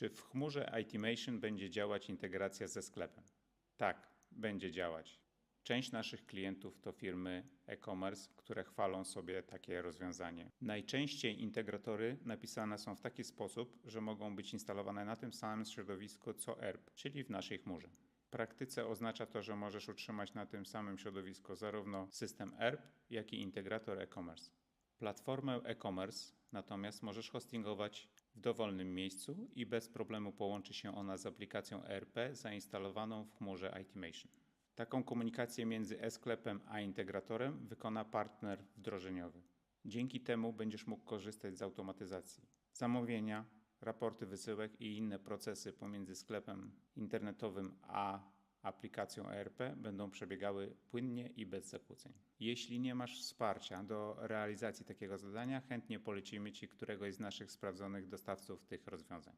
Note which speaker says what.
Speaker 1: Czy w chmurze Itemation będzie działać integracja ze sklepem? Tak, będzie działać. Część naszych klientów to firmy e-commerce, które chwalą sobie takie rozwiązanie. Najczęściej integratory napisane są w taki sposób, że mogą być instalowane na tym samym środowisku co ERP, czyli w naszej chmurze. W praktyce oznacza to, że możesz utrzymać na tym samym środowisku zarówno system ERP, jak i integrator e-commerce. Platformę e-commerce natomiast możesz hostingować w dowolnym miejscu i bez problemu połączy się ona z aplikacją ERP zainstalowaną w chmurze Itemation. Taką komunikację między e-sklepem a integratorem wykona partner wdrożeniowy. Dzięki temu będziesz mógł korzystać z automatyzacji. Zamówienia, raporty wysyłek i inne procesy pomiędzy sklepem internetowym a aplikacją ERP będą przebiegały płynnie i bez zakłóceń. Jeśli nie masz wsparcia do realizacji takiego zadania, chętnie polecimy Ci któregoś z naszych sprawdzonych dostawców tych rozwiązań.